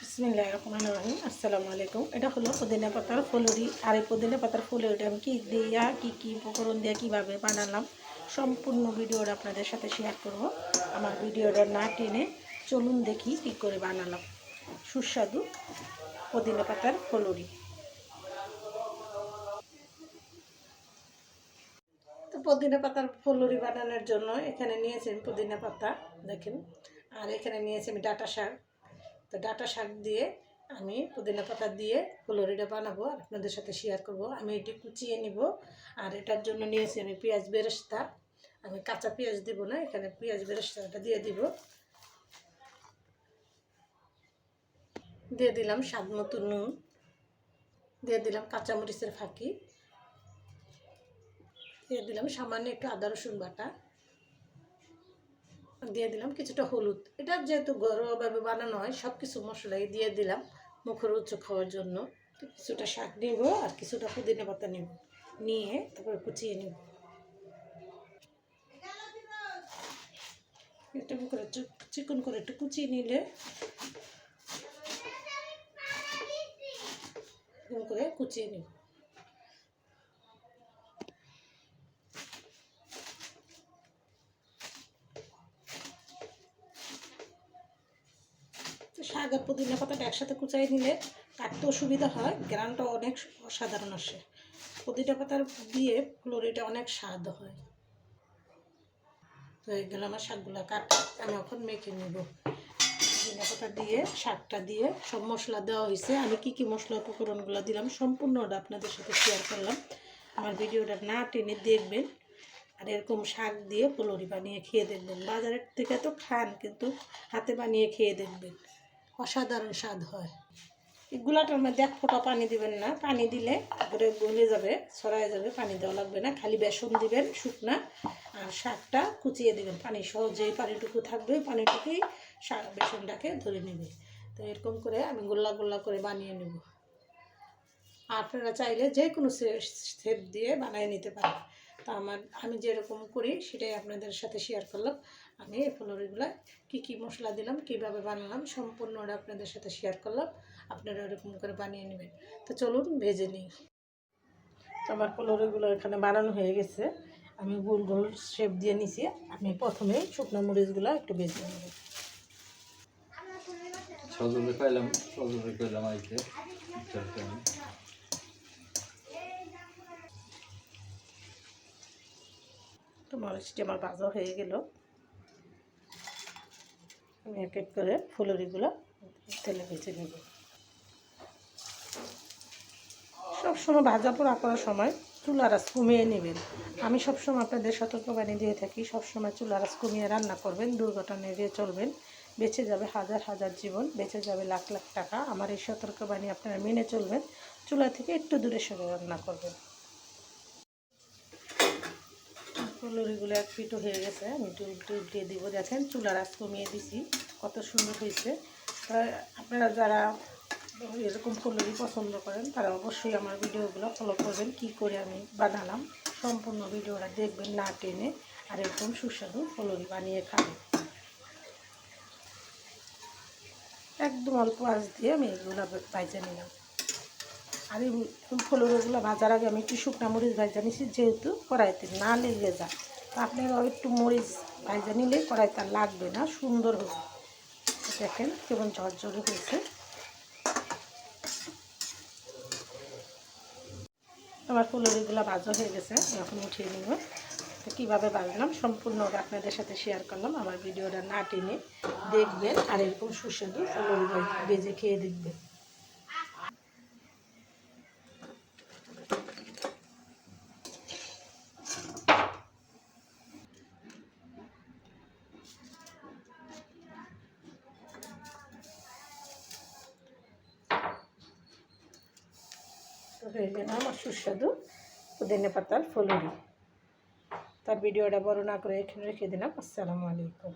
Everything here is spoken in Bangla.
বিসমিল্লাহ রহমান রহিম, আসসালামু আলাইকুম। এটা হলো পুদিনা পাতার ফুলুরি। আর এই পুদিনা পাতার ফুলুরিটা আমি কী দিয়া, কী কী উপকরণ দিয়ে কীভাবে বানালাম, সম্পূর্ণ ভিডিওটা আপনাদের সাথে শেয়ার করব। আমার ভিডিওটা না টেনে চলুন দেখি কী করে বানালাম। সুস্বাদু পুদিনা পাতার ফুলুরি। পুদিনা পাতার ফুলুরি বানানোর জন্য এখানে নিয়েছি আমি পুদিনা পাতা। দেখেন আর এখানে নিয়েছি আমি ডাটা শাক। তো ডাটা শাক দিয়ে আমি পুদিনা পাতা দিয়ে ফুলুরিটা বানাবো আর আপনাদের সাথে শেয়ার করব। আমি এটি কুচিয়ে নিব আর এটার জন্য নিয়েছি আমি পেঁয়াজ বেরেস্তা। আমি কাঁচা পেঁয়াজ দিব না, এখানে পেঁয়াজ বেরেস্তাটা দিয়ে দিব। দিয়ে দিলাম স্বাদ মতো নুন। দিয়ে দিলাম কাঁচামরিচের ফাঁকি। দিয়ে দিলাম সামান্য একটু আদা রসুন বাটা। দিয়ে দিলাম কিছুটা হলুদ। এটা যেহেতু ঘরোয়াভাবে বানানো হয় সব কিছু মশলাই দিয়ে দিলাম মুখের উচ্চ খাওয়ার জন্য। কিছুটা শাক নিব আর কিছুটা পুদিনা পাতা নেব। নিয়ে তারপরে কুচিয়ে নেব। একটু করে চিকন করে একটু কুচিয়ে নিলে করে কুচিয়ে নেব। আর পুদিনা পাতাটা একসাথে কুচাই নিলে কাটতেও সুবিধা হয়, গ্রানটা অনেক অসাধারণ আসে। পুদিনা পাতার দিয়ে ফুলরিটা অনেক স্বাদ হয়। তো এইগুলো আমার শাকগুলো, কাটা, আমি এখন মেখে নেব। পুদিনা পাতা দিয়ে, শাকটা দিয়ে সব মশলা দেওয়া হয়েছে। আমি কি কি মশলা উপকরণগুলো দিলাম সম্পূর্ণটা আপনাদের সাথে শেয়ার করলাম। আমার ভিডিওটা না টেনে দেখবেন। আর এরকম শাক দিয়ে ফুলরি বানিয়ে খেয়ে দেখবেন। বাজারের থেকে তো খান, কিন্তু হাতে বানিয়ে খেয়ে দেখবেন। অসাধারণ স্বাদ হয়। গুলাটার মধ্যে এক ফোঁটা পানি দিবেন না। পানি দিলে করে গলে যাবে, ছড়ায় যাবে, পানি দেওয়া লাগবে না। খালি বেসন দিবেন, শুকনা, আর শাকটা কুচিয়ে দিবেন। পানি সহ যেই পানিটুকু থাকবে পানিটুকুই শাক বেসনটাকে ধরে নেবে। তো এরকম করে আমি গোল্লা গোল্লা করে বানিয়ে নেব। আপনারা চাইলে যে কোনো শেপ দিয়ে বানিয়ে নিতে পারেন। তা আমার, আমি যেরকম করি সেটাই আপনাদের সাথে শেয়ার করলাম। আমি এই ফুলরিগুলো কী কী মশলা দিলাম, কীভাবে বানালাম সম্পূর্ণ সম্পূর্ণটা আপনাদের সাথে শেয়ার করলাম। আপনারা এরকম করে বানিয়ে নেবেন। তো চলুন ভেজে নিই। তো আমার ফুলরিগুলো এখানে বানানো হয়ে গেছে। আমি গোল গোল শেপ দিয়ে নিছি। আমি প্রথমে শুকনো মরিচগুলো একটু ভেজে নেব। সজলে পাইলাম সজলে পাইলাম আইতে তো মরিচটি আমার ভাজা হয়ে গেল। আমি এক এক করে ফুলরিগুলো তেলে ভেজে নেব। সবসময় ভাজা পোড়া করার সময় চুলা রাস কমিয়ে নেবেন। আমি সবসময় আপনাদের সতর্কবাণী দিয়ে থাকি সবসময় চুলা রাস কমিয়ে রান্না করবেন, দুর্ঘটনা এড়িয়ে চলবেন। বেঁচে যাবে হাজার হাজার জীবন, বেঁচে যাবে লাখ লাখ টাকা। আমার এই সতর্কবাণী আপনারা মেনে চলবেন। চুলা থেকে একটু দূরে সরে রান্না করবেন। ফুলরিগুলো এক পিঠো হয়ে গেছে। আমি একটু একটু উল্টিয়ে দিব দেখেন চুলার আঁচ কমিয়ে দিছি। কত সুন্দর হয়েছে। আপনারা যারা এরকম ফুলরি পছন্দ করেন, তারা অবশ্যই আমার ভিডিওগুলো ফলো করবেন, কি করে আমি বানালাম। সম্পূর্ণ ভিডিওটা দেখবেন না টেনে, আর এরকম সুস্বাদু ফুলরি বানিয়ে খাবেন। একদম অল্প আঁচ দিয়ে আমি এগুলো ভাজা নিলাম। আর এই ফুলগুলো ভাজার আগে আমি একটু শুকনা মরিচ ভাজা নিছি, যেহেতু কড়াইতে না লেগে যায় তো আপনারা একটু মরিচ ভাজা নিলে কড়াইতে লাগবে না, সুন্দর হবে। দেখেন কেমন ঝরঝরে হয়েছে। আমার ফুলরিগুলো ভাজা হয়ে গেছে এখন উঠিয়ে নিব। তো কীভাবে বাজলাম সম্পূর্ণটা আপনাদের সাথে শেয়ার করলাম, আমার ভিডিওটা না টেনে দেখবেন আর এরকম সুস্বাদু ফুলরি ভেজে খেয়ে দেখবেন। গেল আমার সুস্বাদু পুদিনা পাতার ফুলুরি। তার ভিডিওটা বড় না করে এখানে রেখে দিলাম। আসসালামু আলাইকুম।